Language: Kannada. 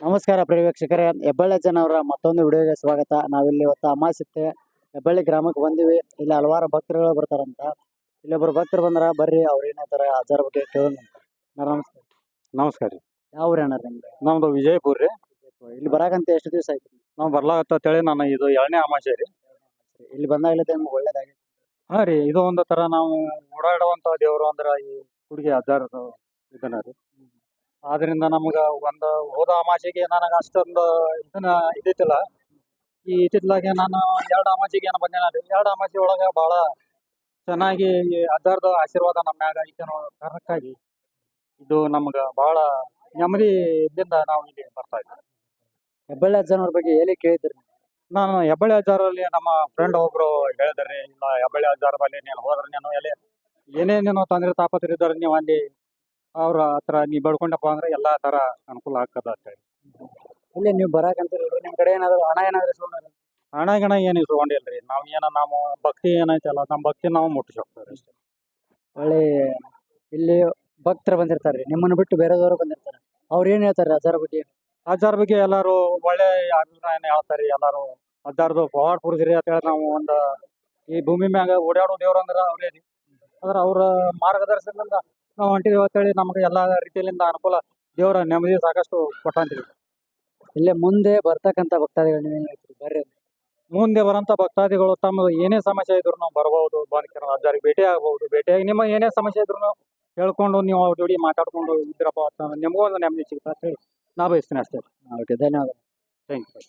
ನಮಸ್ಕಾರ ಪ್ರಿಯ ವೀಕ್ಷಕರೇ ಹೆಬ್ಬಳ್ಳಿ ಜನವರ ಮತ್ತೊಂದು ವಿಡಿಯೋಗೆ ಸ್ವಾಗತ. ನಾವಿಲ್ಲಿ ಇವತ್ತು ಅಮಾಸಿತ್ತೆ ಹೆಬ್ಬಳ್ಳಿ ಗ್ರಾಮಕ್ಕೆ ಬಂದಿವಿ. ಇಲ್ಲಿ ಹಲವಾರು ಭಕ್ತರುಗಳು ಬರ್ತಾರಂತ. ಇಲ್ಲೊಬ್ರು ಭಕ್ತರು ಬಂದ್ರ ಬರ್ರಿ ಅವ್ರು ಏನಂತಾರ ಅಜಾರ್ ಬಗ್ಗೆ ಕೇಳೋಣ ನಮಸ್ಕಾರ ನಮಸ್ಕಾರ ರೀ. ಯಾವ ನಿಮ್ಗೆ ನಮ್ದು? ವಿಜಯಪುರ ರೀ. ಇಲ್ಲಿ ಬರಾಕಂತ ಎಷ್ಟು ದಿವಸ ಆಯ್ತು? ನಾವು ಬರ್ಲಾಗತ್ತೇಳಿ ನಾನು ಇದು ಎರಡನೇ ಅಮಾಸೆ ರೀ. ಇಲ್ಲಿ ಬಂದಾಗಲಿದೆ ನಿಮ್ಗೆ ಒಳ್ಳೇದಾಗಿ ಹಾ ರೀ ಇದು ಒಂದು ತರ ನಾವು ಓಡಾಡುವಂತ ದೇವರು ಅಂದ್ರ ಈ ಹುಡುಗಿ ಹಜಾರ್ ಇದನ್ನ ರೀ. ಆದ್ರಿಂದ ನಮ್ಗೆ ಒಂದು ಹೋದ ಅಮಾಸೆಗೆ ನನಗೆ ಅಷ್ಟೊಂದು ಇದನ್ನ ಇದ್ದಿತ್ತಿಲ್ಲ ಈ ಇತ್ತಿತ್ತಲಾಗೆ ನಾನು ಎರಡು ಅಮಾಸೆಗೆ ಏನು ಬಂದೇನ ಎರಡು ಅಮಾಸೆ ಒಳಗ ಬಹಳ ಚೆನ್ನಾಗಿ ಈ ಆಶೀರ್ವಾದ ನಮ್ಮ ಮ್ಯಾಗ ಐತೆ ಕಾರಣಕ್ಕಾಗಿ ಇದು ನಮ್ಗ ಬಹಳ ಇದ್ದಿಂದ ನಾವು ಇಲ್ಲಿ ಬರ್ತಾ ಇದ್ದೀವಿ ಹೆಬ್ಬಳ್ಳಿ ಅಜ್ಜನವ್ರ ಬಗ್ಗೆ ಎಲ್ಲಿ ಕೇಳಿದ್ರಿ ನಾನು ಹೆಬ್ಬಳ್ಳಿ ಅಜ್ಜಾರಲ್ಲಿ ನಮ್ಮ ಫ್ರೆಂಡ್ ಒಬ್ರು ಹೇಳಿದ್ರಿ ಇಲ್ಲ ಹೆಬ್ಬಳ್ಳಿ ಹಜಾರದಲ್ಲಿ ನೀನು ಹೋದ್ರೆ ನೀನು ಎಲ್ಲಿ? ಏನೇನೇನೋ ನೀನು ತೊಂದರೆ ತಾಪತ್ರ ಇದ್ದಾರೆ ನೀವು ಅಲ್ಲಿ ಅವ್ರ ಹತ್ರ ನೀವು ಬೆಳ್ಕೊಂಡಪ್ಪ ಅಂದ್ರೆ ಎಲ್ಲಾ ತರ ಅನುಕೂಲ ಆಗ್ತದ ಅಂತ ಹೇಳಿ. ಇಲ್ಲಿ ನೀವು ಬರಾಕಂತ ನಿಮ್ ಕಡೆ ಏನಾದ್ರು ಹಣ ಏನಾದ್ರು ಇಸ್ಕೊಂಡ್ರಿ ಹಣ ಗಣ ಏನು ಇಸ್ಕೊಂಡಿಲ್ರಿ? ನಾವು ಏನ ನಾವು ಭಕ್ತಿ ಏನೈತಲ್ಲ ನಮ್ಮ ಭಕ್ತಿ ನಾವು ಮುಟ್ಟಿಸಿ ಹೋಗ್ತೇವೆ ಅಷ್ಟೇ. ಒಳ್ಳೆ ಇಲ್ಲಿ ಭಕ್ತರು ಬಂದಿರ್ತಾರ್ರಿ ನಿಮ್ಮನ್ನು ಬಿಟ್ಟು ಬೇರೆದವರು ಬಂದಿರ್ತಾರೆ. ಅವ್ರು ಏನ್ ಹೇಳ್ತಾರೆ ಅಜಾರ್ ಬಗ್ಗೆ? ಅಜ್ಜಾರ ಬಗ್ಗೆ ಎಲ್ಲಾರು ಒಳ್ಳೆ ಅಭಿಪ್ರಾಯನ ಹೇಳ್ತಾರೆ ಎಲ್ಲಾರು ಹಜಾರ್ದು ಪವಾಡ್ ಪುರುಷರಿ ಅಂತ ಹೇಳಿ ನಾವು ಒಂದು ಈ ಭೂಮಿ ಮ್ಯಾಗ ಓಡಾಡೋ ದೇವ್ರ ಅಂದ್ರ ಅವ್ರೇ ರೀ. ಅದ್ರ ಅವ್ರ ಮಾರ್ಗದರ್ಶನದಿಂದ ನಾವು ಹೊಂಟಿವಿ ಅಂತೇಳಿ ನಮಗೆ ಎಲ್ಲ ರೀತಿಯಿಂದ ಅನುಕೂಲ ದೇವರ ನೆಮ್ಮದಿ ಸಾಕಷ್ಟು ಕೊಟ್ಟಂತೀವಿ ಇಲ್ಲೇ ಮುಂದೆ ಬರ್ತಕ್ಕಂಥ ಭಕ್ತಾದಿಗಳು ನೀವೇನು ಬರ್ರಿ ಮುಂದೆ ಬರೋಂಥ ಭಕ್ತಾದಿಗಳು ತಮ್ಮ ಏನೇ ಸಮಸ್ಯೆ ಇದ್ರು ನಾವು ಬರಬಹುದು ಬಂದು ಅಜ್ಜಾರಿಗೆ ಭೇಟಿ ಆಗಬಹುದು ಭೇಟಿಯಾಗಿ ನಿಮ್ಮ ಏನೇ ಸಮಸ್ಯೆ ಇದ್ರು ಹೇಳ್ಕೊಂಡು ನೀವು ಅವ್ರ ಜೋಡಿ ಮಾತಾಡ್ಕೊಂಡು ಇದ್ರಪ್ಪ ನಿಮಗೂ ಒಂದು ನೆಮ್ಮದಿ ಸಿಗುತ್ತೆ ಅಂತ ಹೇಳಿ ನಾ ಬಯಸ್ತೀನಿ ಅಷ್ಟೇ. ಓಕೆ ಧನ್ಯವಾದ ಥ್ಯಾಂಕ್ ಯು